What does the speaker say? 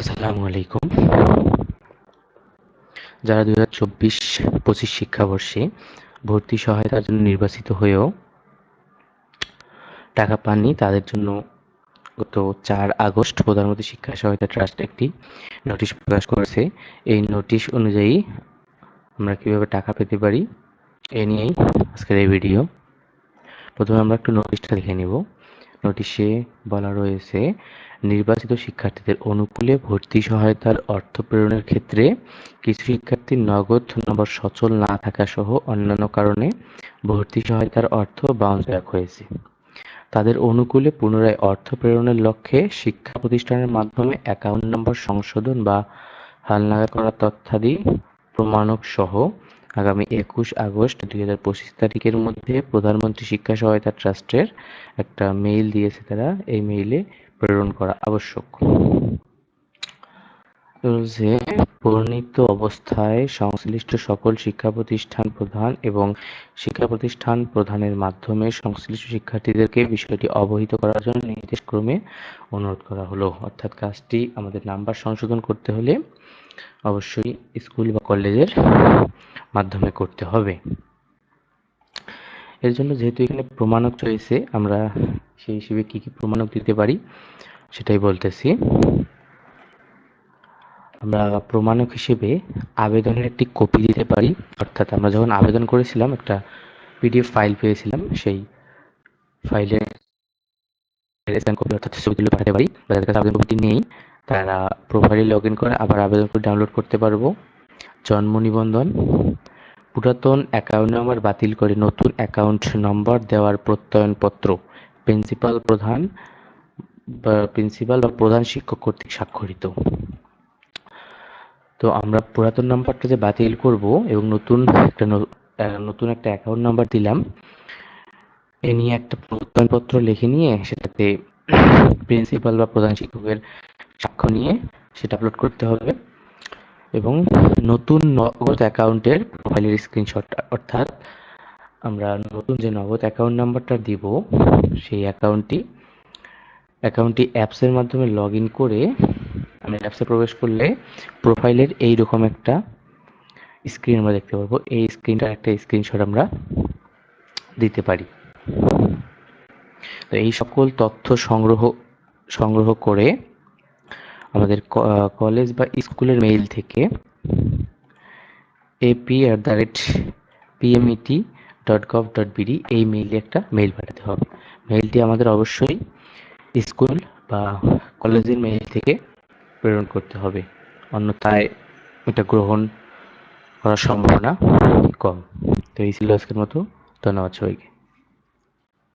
আসসালামু আলাইকুম। যারা দু হাজার চব্বিশ পঁচিশ শিক্ষাবর্ষে ভর্তি সহায়তার জন্য নির্বাচিত হয়েও টাকা পাননি, তাদের জন্য গত চার আগস্ট প্রধানমন্ত্রী শিক্ষা সহায়তা ট্রাস্ট একটি নোটিশ প্রকাশ করেছে। এই নোটিশ অনুযায়ী আমরা কীভাবে টাকা পেতে পারি, এ নিয়েই আজকের এই ভিডিও। প্রথমে আমরা একটু নোটিশটা দেখে নিব। নোটিশে বলা রয়েছে, নির্বাচিত শিক্ষার্থীদের অনুকূলে ভর্তি সহায়তার অর্থ প্রেরণের ক্ষেত্রে কিছু শিক্ষার্থীর নগদ নম্বর সচল না থাকা সহ অন্যান্য কারণে ভর্তি সহায়তার অর্থ বাউন্স ব্যাক হয়েছে। তাদের অনুকূলে পুনরায় অর্থ প্রেরণের লক্ষ্যে শিক্ষা প্রতিষ্ঠানের মাধ্যমে অ্যাকাউন্ট নম্বর সংশোধন বা হালনাগাদ করা তথ্যাদি প্রমাণক সহ আগামী একুশ আগস্ট দুই হাজার পঁচিশ তারিখের মধ্যে প্রধানমন্ত্রী শিক্ষা সহায়তা ট্রাস্টের একটা মেইল দিয়েছে তারা। এই মেইলে প্রেরণ করা আবশ্যক। যে বর্ণিত অবস্থায় সংশ্লিষ্ট সকল শিক্ষা প্রতিষ্ঠান প্রধান এবং শিক্ষা প্রতিষ্ঠান প্রধানের মাধ্যমে সংশ্লিষ্ট শিক্ষার্থীদেরকে বিষয়টি অবহিত করার জন্য নির্দেশ ক্রমে অনুরোধ করা হলো। অর্থাৎ কাজটি আমাদের নাম্বার সংশোধন করতে হলে অবশ্যই স্কুল বা কলেজের মাধ্যমে করতে হবে। এর জন্য যেহেতু এখানে প্রমাণক রয়েছে, আমরা সেই হিসেবে কি কি প্রমাণক দিতে পারি সেটাই বলতেছি। আমরা প্রমাণক হিসেবে আবেদনের একটি কপি দিতে পারি। অর্থাৎ আমরা যখন আবেদন করেছিলাম, একটা পিডিএফ ফাইল পেয়েছিলাম, সেই ফাইলের তারা লগ ইন করে আবার আবেদন ডাউনলোড করতে পারব। জন্ম নিবন্ধন, পুরাতন বাতিল করে নতুন অ্যাকাউন্ট নম্বর দেওয়ার প্রত্যয়নপত্র প্রিন্সিপাল প্রধান প্রিন্সিপাল বা প্রধান শিক্ষক কর্তৃক স্বাক্ষরিত। তো আমরা পুরাতন নাম্বারটা যে বাতিল করব এবং নতুন একটা নতুন একটা অ্যাকাউন্ট নাম্বার দিলাম, এ নিয়ে একটা প্রত্যয়নপত্র লিখে নিয়ে সেটাতে প্রিন্সিপাল বা প্রধান শিক্ষকের সাক্ষ্য নিয়ে সেটা আপলোড করতে হবে এবং নতুন নগদ অ্যাকাউন্টের প্রোফাইলের স্ক্রিনশট অর্থাৎ আমরা নতুন যে নগদ অ্যাকাউন্ট নাম্বারটা দিব, সেই অ্যাকাউন্টটি অ্যাকাউন্টটি অ্যাপসের মাধ্যমে লগ ইন করে আমি অ্যাপসে প্রবেশ করলে প্রোফাইলের এই রকম একটা স্ক্রিন আমরা দেখতে পারব। এই স্ক্রিনটার একটা স্ক্রিনশট আমরা দিতে পারি। তো এই সকল তথ্য সংগ্রহ সংগ্রহ করে আমাদের কলেজ বা স্কুলের মেইল থেকে AP at the rate PMET dot gov dot BD এই মেইলে একটা মেইল পাঠাতে হবে। মেইলটি আমাদের অবশ্যই স্কুল বা কলেজের মেইল থেকে প্রেরণ করতে হবে। অন্যথায় এটা গ্রহণ করার সম্ভাবনা কম। তো এই ছিল আজকের মতো। ধন্যবাদ সবাইকে।